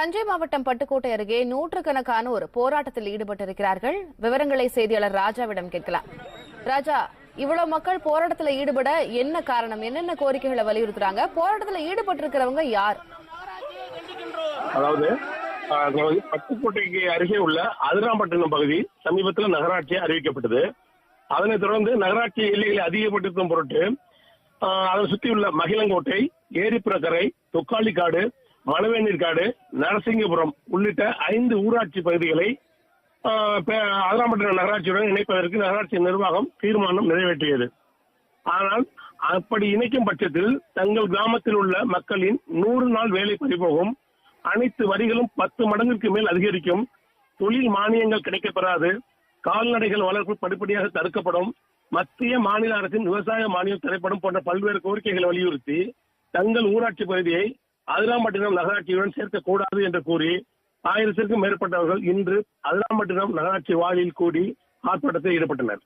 தஞ்சை மாவட்டம் பட்டுக்கோட்டை அருகே நூற்றுக்கணக்கானோர் போராட்டத்தில் ஈடுபட்டிருக்கிறார்கள். விவரங்களை செய்தியாளர் ராஜாவிடம் கேட்கலாம். ராஜா இவ்வளவு மக்கள் போராட்டத்தில் ஈடுபட என்ன காரணம்? என்னென்ன கோரிக்கைகளை வலியுறுத்துறாங்க? போராட்டத்தில் ஈடுபட்டிருக்கிறவங்க யார்? அதாவது பட்டுக்கோட்டைக்கு அருகே உள்ள அதிராம்பட்டினம் பகுதி சமீபத்தில் நகராட்சி அறிவிக்கப்பட்டது. அதனைத் தொடர்ந்து நகராட்சி எல்லைகளை அதிகப்படுத்தும் பொருட்டு அதை சுற்றியுள்ள மகிழங்கோட்டை ஏரிப்புறக்கரை தொக்காளிக்காடு மணவேநீர்காடு நரசிங்கபுரம் உள்ளிட்ட ஐந்து ஊராட்சி பகுதிகளை ஆஹ், நகராட்சியுடன் இணைப்பதற்கு நகராட்சி நிர்வாகம் தீர்மானம் நிறைவேற்றியது. ஆனால் அப்படி இணைக்கும் பட்சத்தில் தங்கள் கிராமத்தில் உள்ள மக்களின் நூறு நாள் வேலை பறிபோகும் அனைத்து வரிகளும் பத்து மடங்கிற்கு மேல் அதிகரிக்கும் தொழில் மானியங்கள் கிடைக்கப்பெறாது கால்நடைகள் வளர்ப்பு படிப்படியாக தடுக்கப்படும் மத்திய மாநில அரசின் விவசாய மானியம் திரைப்படம் போன்ற பல்வேறு கோரிக்கைகளை வலியுறுத்தி தங்கள் ஊராட்சி பகுதியை அதிராம்பட்டினம் நகராட்சியுடன் சேர்க்கக்கூடாது என்று கூறி ஆயிரத்திற்கும் மேற்பட்டவர்கள் இன்று அதிராம்பட்டினம் நகராட்சி வாயிலில் கூடி ஆர்ப்பாட்டத்தில் ஈடுபட்டனர்.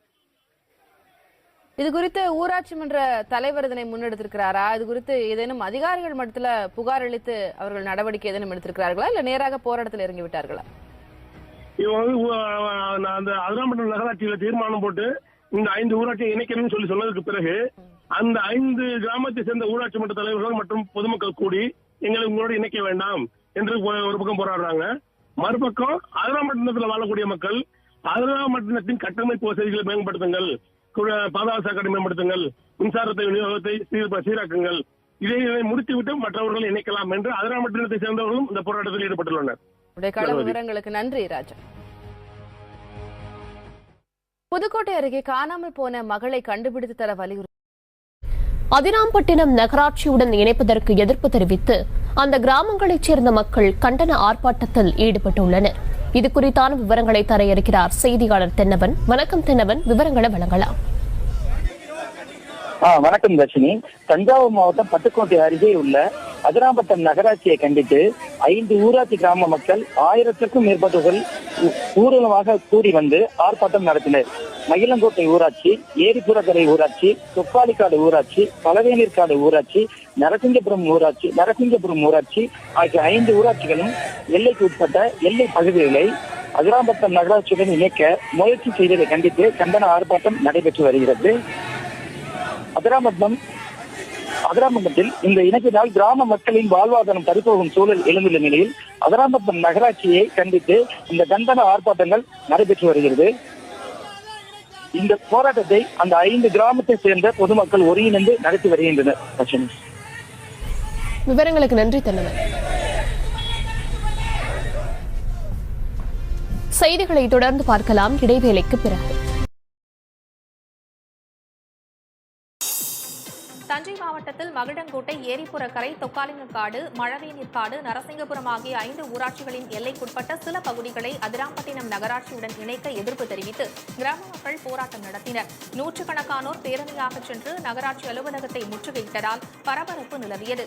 இது குறித்து ஊராட்சி மன்ற தலைவர் இதனை முன்னெடுத்திருக்கிறாரா? இது குறித்து ஏதேனும் அதிகாரிகள் மட்டத்துல புகார் அளித்து அவர்கள் நடவடிக்கை ஏதேனும் எடுத்திருக்கிறார்களா? இல்ல நேராக போராட்டத்தில் இறங்கி விட்டார்களா? இவங்க அந்த அதிராம்பட்டினம் நகராட்சியில தீர்மானம் போட்டு இந்த ஐந்து ஊராட்சியை இணைக்கணும்னு சொல்லி சொன்னதுக்கு பிறகு அந்த ஐந்து கிராமத்தை சேர்ந்த ஊராட்சி மன்ற தலைவர்கள் மற்றும் பொதுமக்கள் கூடி எங்களை உங்களோட இணைக்க வேண்டாம் என்று ஒரு பக்கம் போராடுறாங்க. மறுபக்கம் அதிராம்பட்டினத்தில் வாழக்கூடிய மக்கள் அதிராம்பட்டினத்தின் கட்டமைப்பு வசதிகளை மேம்படுத்துங்கள் பாதாள சாக்கடை மேம்படுத்துங்கள் மின்சாரத்தை விநியோகத்தை சீர் சீராக்குங்கள். இதை முடித்துவிட்டு மற்றவர்கள் இணைக்கலாம் என்று அதிராம்பட்டினத்தை சேர்ந்தவர்களும் இந்த போராட்டத்தில் ஈடுபட்டுள்ளனர். விவரங்களுக்கு நன்றி ராஜா. புதுக்கோட்டை அருகே காணாமல் போன மகளை கண்டுபிடித்து தர வலியுறுத்தி அதிராம்பட்டினம் நகராட்சியுடன் இணைப்பதற்கு எதிர்ப்பு தெரிவித்து அந்த கிராமங்களைச் சேர்ந்த மக்கள் கண்டன ஆர்ப்பாட்டத்தில் ஈடுபட்டுள்ளனர். இது குறித்தான விவரங்களை தர இருக்கிறார் செய்தியாளர் தென்னவன். வணக்கம் தென்னவன் விவரங்களை வழங்கலாம். வணக்கம் தர்ஷினி. தஞ்சாவூர் மாவட்டம் பட்டுக்கோட்டை அருகே உள்ள அதிராம்பட்டம் நகராட்சியை கண்டித்து ஐந்து ஊராட்சி கிராம மக்கள் ஆயிரத்திற்கும் மேற்பட்டவர்கள் ஊர்வலமாக கூடி வந்து ஆர்ப்பாட்டம் நடத்தினர். மயிலங்கோட்டை ஊராட்சி ஏரிபுரக்கரை ஊராட்சி தொப்பாலிக்காடு ஊராட்சி பழவேநீர்காடு ஊராட்சி நரசிங்கபுரம் ஊராட்சி நரசிங்கபுரம் ஊராட்சி ஆகிய ஐந்து ஊராட்சிகளும் எல்லைக்கு உட்பட்ட எல்லை பகுதிகளை அதிராம்பட்டம் நகராட்சியுடன் இணைக்க முயற்சி செய்ததை கண்டித்து கண்டன ஆர்ப்பாட்டம் நடைபெற்று வருகிறது. அதிராம்பட்டம் அதிராமட்டத்தில் இந்த இணைப்பினால் கிராம மக்களின் வாழ்வாதாரம் பறிபோகும் சூழல் எழுந்துள்ள நிலையில் அதிராமட்டம் நகராட்சியை கண்டித்து இந்த கண்டன ஆர்ப்பாட்டங்கள் நடைபெற்று வருகிறது. இந்த போராட்டத்தை அந்த ஐந்து கிராமத்தை சேர்ந்த பொதுமக்கள் ஒருங்கிணைந்து நடத்தி வருகின்றனர். விவரங்களுக்கு நன்றி தன்னவர் செய்திகளை தொடர்ந்து பார்க்கலாம். இடைவேளைக்கு பிறகு. மாவட்டத்தில் மகிழங்கோட்டை ஏரிப்புறக்கரை தொக்காலிங்கக்காடு மழவேநீர்காடு நரசிங்கபுரம் ஆகிய ஐந்து ஊராட்சிகளின் எல்லைக்குட்பட்ட சில பகுதிகளை அதிராம்பட்டினம் நகராட்சியுடன் இணைக்க எதிர்ப்பு தெரிவித்து கிராம மக்கள் போராட்டம் நடத்தினர். நூற்றுக்கணக்கானோர் பேரணியாக சென்று நகராட்சி அலுவலகத்தை முற்றுகையிட்டதால் பரபரப்பு நிலவியது.